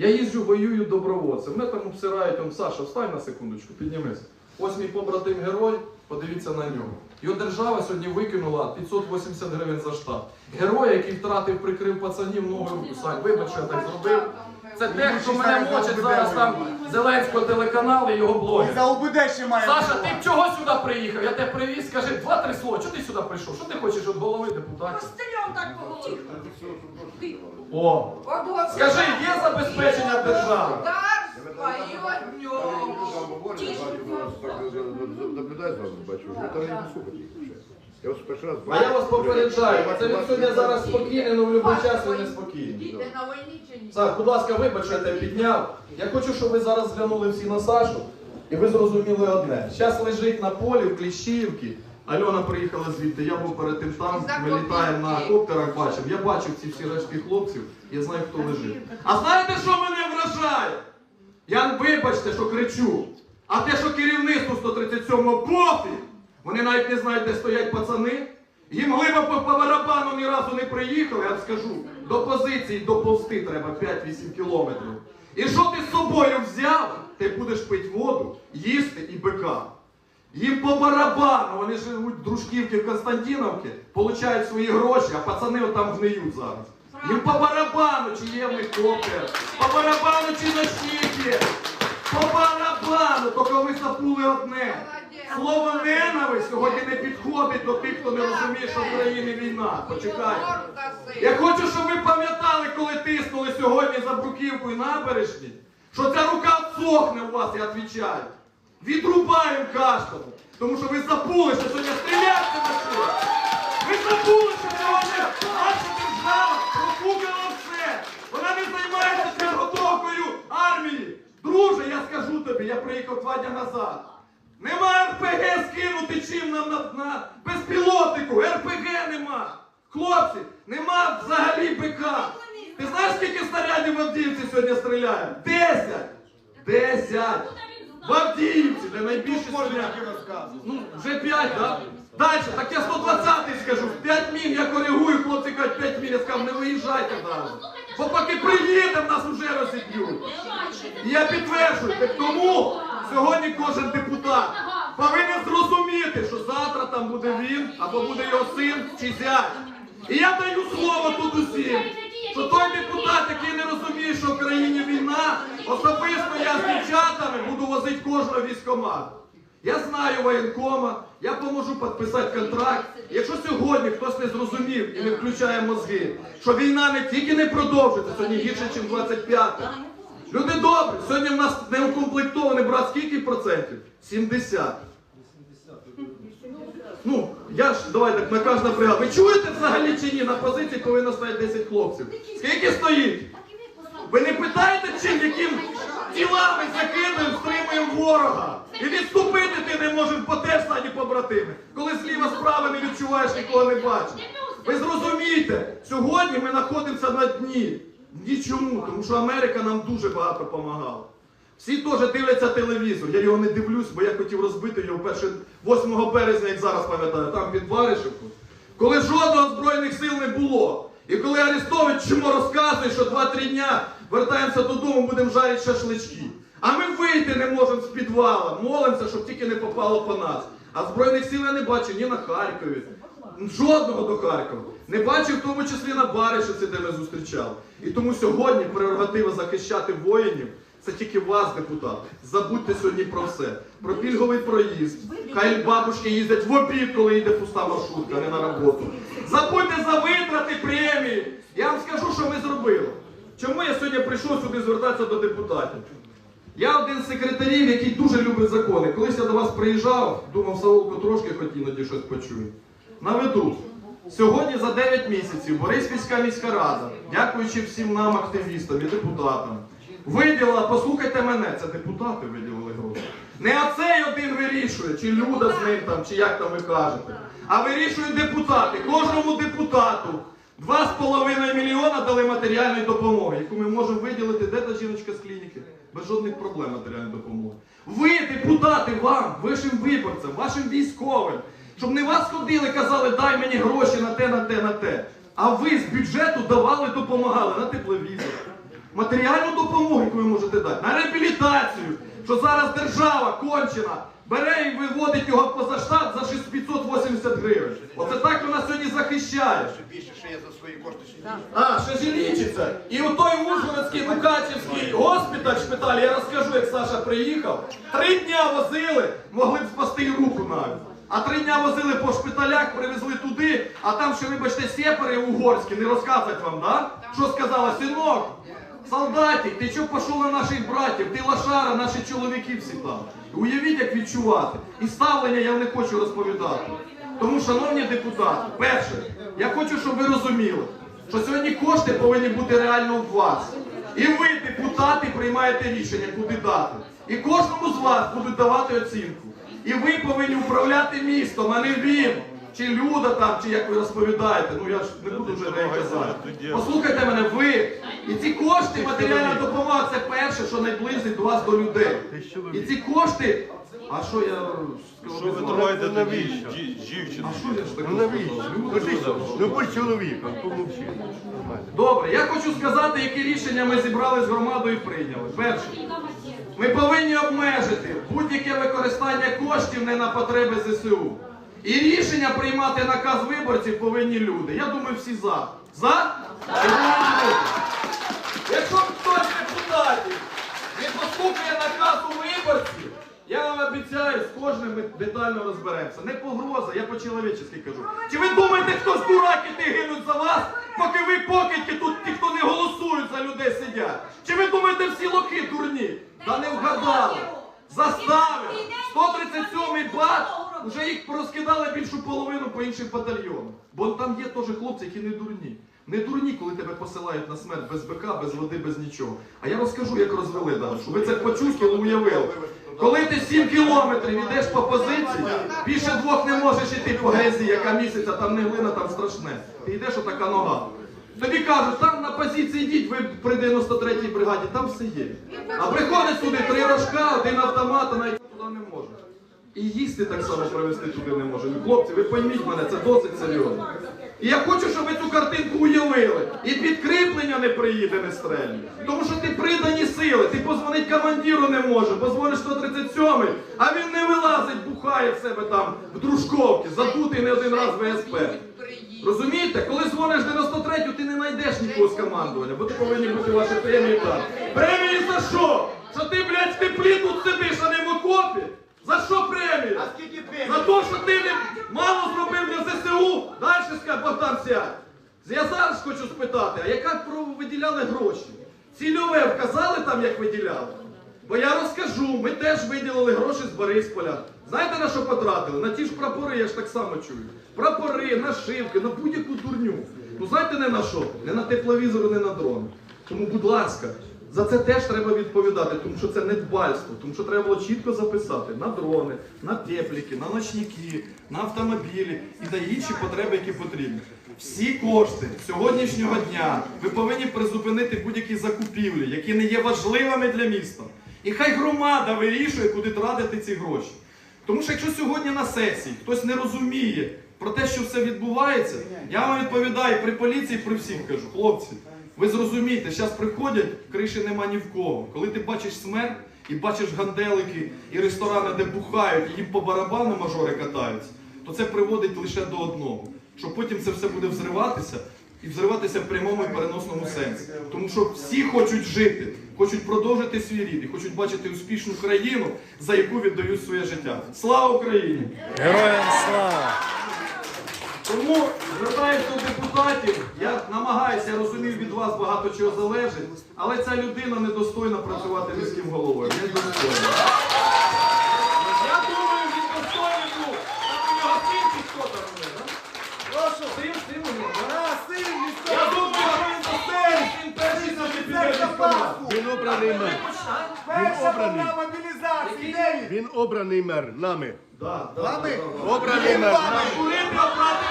Я їжджу, воюю добровольцем. Мене там обсирають, там, Саша, встань на секундочку, піднімись. Ось мій побратим герой, подивіться на нього. Його держава сьогодні викинула 580 гривень за штат. Герой, який втратив, прикрив пацанів ногою руку. Сань, вибач, що я так зробив. Це те, хто мене мочить зараз там Зеленського телеканалу і його блогер. За УБД ще має. Саша, ти б чого сюди приїхав? Я тебе привіз, скажи два-три слова. Чого ти сюди прийшов? Що ти хочеш від голови депутатів? Постріляв так по голові. О, скажи, є забезпечення держави? Дарства і от нього. Наблюдай за вами, бачу, там не слухати вже. Я вас перший раз А я вас попереджаю, це він сьогодні зараз спокійний, але в будь-який час він не спокійний. Діти на війні чи ні? Саш, будь ласка, вибач, що я тебе підняв. Я хочу, щоб ви зараз зглянули всі на Сашу, і ви зрозуміли одне. Зараз лежить на полі в Кліщіївці. Альона приїхала звідти, я був перед тим там, ми літаємо на коптерах, бачив. Я бачив ці всі рештки хлопців, я знаю, хто лежить. А знаєте, що мене вражає? Я вибачте, що кричу. А те, що керівництво 137-го пофіг, вони навіть не знають, де стоять пацани. Їм глибоко по барабану ні разу не приїхали, я скажу. До позиції доповзти треба 5-8 кілометрів. І що ти з собою взяв? Ти будеш пити воду, їсти і бика. Їм по барабану, вони живуть в Дружківці, в Константиновці, получають свої гроші, а пацани отам гниють зараз. Їм по барабану, чи є в них коптер, по барабану, чи носики, по барабану, одне. Слово ненависть сьогодні не підходить до тих, хто не розуміє, що в країні війна. Почекайте. Я хочу, щоб ви пам'ятали, коли тиснули сьогодні за бруківку і набережні, що ця рука сохне у вас, я відповідаю. Відрубаємо каштану. Тому що ви забули, що сьогодні стріляти на що. Ви забули, що сьогодні наша держава профукала все. Вона не займається підготовкою армії. Друже, я скажу тобі, я приїхав два дні назад. Нема РПГ скинути чим нам на, на безпілотнику. РПГ нема. Хлопці, нема взагалі БК. Ти знаєш, скільки снарядів в Авдіївці сьогодні стріляє? Десять! Десять! В Авдіївці, де найбільше стріляє. Ну, вже 5, так? Далі, так я 120-й скажу. 5 мін я коригую, хлопці кажуть 5 мін, я сказав, не виїжджайте далі. Бо поки приїдемо, нас вже розіб'ють. І я підтверджую, так тому сьогодні кожен депутат повинен зрозуміти, що завтра там буде він, або буде його син чи зять. І я даю слово тут усім, що той депутат, який не розуміє, що в країні війна, особисто я з дівчатами буду возити кожного військомату. Я знаю воєнкома, я поможу підписати контракт. Якщо сьогодні хтось не зрозумів і не включає мозги, що війна не тільки не продовжиться, сьогодні гірше, ніж 25. Люди добрі, сьогодні в нас не укомплектований брат скільки процентів? 70. Ну, я ж, давай так, на кожна бригада. Ви чуєте взагалі чи ні? На позиції повинно стояти 10 хлопців. Скільки стоїть? Ви не питаєте, чим, яким тілами закидуємо, стримуємо ворога? І відступити ти не можеш, бо теж стаді побратими. Коли зліва справа не відчуваєш, нікого не бачиш. Ви зрозумійте, сьогодні ми знаходимося на дні. Нічому, тому що Америка нам дуже багато допомагала. Всі теж дивляться телевізор. Я його не дивлюсь, бо я хотів розбити його перше 8 березня, як зараз пам'ятаю, там під Баришевку. Коли жодного збройних сил не було. І коли Арестович чому розказує, що 2-3 дня вертаємося додому, будемо жарити шашлички. А ми вийти не можемо з підвала, молимося, щоб тільки не попало по нас. А збройних сил я не бачу ні на Харкові, жодного до Харкова. Не бачив в тому числі на Баришевці, де ми зустрічали. І тому сьогодні прерогатива захищати воїнів. Це тільки вас, депутати. Забудьте сьогодні про все. Про пільговий проїзд. Хай бабушки їздять в обід, коли йде пуста маршрутка, не на роботу. Забудьте за витрати премії. Я вам скажу, що ми зробили. Чому я сьогодні прийшов сюди звертатися до депутатів? Я один з секретарів, який дуже любить закони. Колись я до вас приїжджав, думав, Саулко трошки хоч іноді щось почую. Наведу. Сьогодні за 9 місяців Бориспільська міська рада, дякуючи всім нам, активістам і депутатам, виділила, послухайте мене, це депутати виділили гроші. Не оцей один вирішує, чи Люда з ним там, чи як там ви кажете, а вирішують депутати. Кожному депутату 2,5 мільйона дали матеріальної допомоги, яку ми можемо виділити, де та жіночка з клініки, без жодних проблем матеріальної допомоги. Ви, депутати, вам, вашим виборцям, вашим військовим, щоб не вас ходили, казали, дай мені гроші на те, на те, на те. А ви з бюджету давали, допомагали на тепловізор, матеріальну допомогу, яку ви можете дати, на реабілітацію, що зараз держава кончена бере і виводить його поза штат за 6 580 гривень. Оце так вона сьогодні захищає. Більше ще я за свої кошти ще А, ще ж і лічиться. І у той Ужгородський Мукачівський госпіталь, шпиталь, я розкажу, як Саша приїхав. Три дня возили, могли б спасти руку навіть. А три дня возили по шпиталях, привезли туди, а там ще, вибачте, сепари угорські, не розказать вам, да? Що сказала, синок, солдатик, ти чого пішов на наших братів? Ти лошара, наші чоловіки всі там. Уявіть, як відчувати. І ставлення я не хочу розповідати. Тому, шановні депутати, перше, я хочу, щоб ви розуміли, що сьогодні кошти повинні бути реально у вас. І ви, депутати, приймаєте рішення, куди дати. І кожному з вас будуть давати оцінку. І ви повинні управляти містом, а не він. Чи Люда там, чи як ви розповідаєте, ну я ж не буду вже не казати. Послухайте мене, ви. І ці кошти, матеріальна допомога, це перше, що найблизить вас до людей. І ці кошти. А що я скажу? Що ви вас? триваєте навіщо? Дівчина. А що я ж таке? Ну навіщо? Ну? Ну будь чоловіком, помовчи. Добре, я хочу сказати, які рішення ми зібрали з громадою і прийняли. Перше, ми повинні обмежити будь-яке використання коштів не на потреби ЗСУ. І рішення приймати наказ виборців повинні люди. Я думаю, всі за. За? Якщо хтось депутатів не послухає наказу виборців, я вам обіцяю, з кожним ми детально розберемося. Не погроза, я по-чоловічески кажу. Чи ви думаєте, хтось дураки ти гинуть за вас, поки ви покидьки тут не голосують за людей сидять? Чи ви думаєте, всі лохи дурні? Та не вгадали. Заставили. 137-й бат, вже їх порозкидали більшу половину по іншим батальйонам. Бо там є теж хлопці, які не дурні. Не дурні, коли тебе посилають на смерть без БК, без води, без нічого. А я розкажу, як розвели далі, ви це почули, уявили. Коли ти 7 кілометрів йдеш по позиції, більше двох не можеш іти по грязі, яка місяця, там не глина, там страшне. Ти йдеш отака нога. Тобі кажуть, там на позиції йдіть, ви при 93-й бригаді, там все є. А приходить сюди три рожка, один автомат, а навіть туди не може. І їсти так само привезти туди не може. Ну, хлопці, ви пойміть мене, це досить серйозно. І я хочу, щоб ви цю картинку уявили. І підкріплення не приїде, не стрельне. Тому що ти придані сили, ти позвонить командиру не може, позвониш 137-й, а він не вилазить, бухає в себе там в дружковці, задутий не один раз ВСП. Розумієте, коли дзвониш 93-ю, ти не знайдеш нікого з командування, бо ти повинні бути ваші премії там. Премії за що? Що ти, блядь, в теплі тут сидиш, а не в окопі? За що премія? За те, що ти не мало зробив для ЗСУ? Далі скаже Богдан сядь. Я зараз хочу спитати, а яка про виділяли гроші? Цільове вказали там, як виділяли? Бо я розкажу, ми теж виділили гроші з Борисполя. Знаєте на що потратили? На ті ж прапори, я ж так само чую. Прапори, нашивки, на будь-яку дурню. Ну знаєте не на що? Не на тепловізори, не на дрони. Тому, будь ласка, за це теж треба відповідати, тому що це недбальство, тому що треба було чітко записати на дрони, на тепліки, на ночники, на автомобілі і на інші потреби, які потрібні. Всі кошти сьогоднішнього дня ви повинні призупинити будь-які закупівлі, які не є важливими для міста. І хай громада вирішує, куди тратити ці гроші. Тому що якщо сьогодні на сесії хтось не розуміє про те, що все відбувається, я вам відповідаю при поліції, при всіх кажу, хлопці, ви зрозумієте, зараз приходять, криші нема ні в кого. Коли ти бачиш смерть і бачиш ганделики і ресторани, де бухають, і їм по барабану мажори катаються, то це приводить лише до одного, що потім це все буде взриватися. І взриватися в прямому і переносному сенсі. Тому що всі хочуть жити, хочуть продовжити свій рід і хочуть бачити успішну країну, за яку віддають своє життя. Слава Україні! Героям слава! Тому звертаюся до депутатів, я намагаюся, я розумію, від вас багато чого залежить, але ця людина недостойна працювати міським головою. Недостойна. Я думаю, він достойний був. Там у нього син чи хто там у нього, да? Прошу, син, син у нього, да? Я думаю, що він достойний, він перший собі піде військомат. Він обраний мер. Перша обраний. мобілізації, де він? Він обраний мер нами. Да. Обраний мер нами. Курити обрати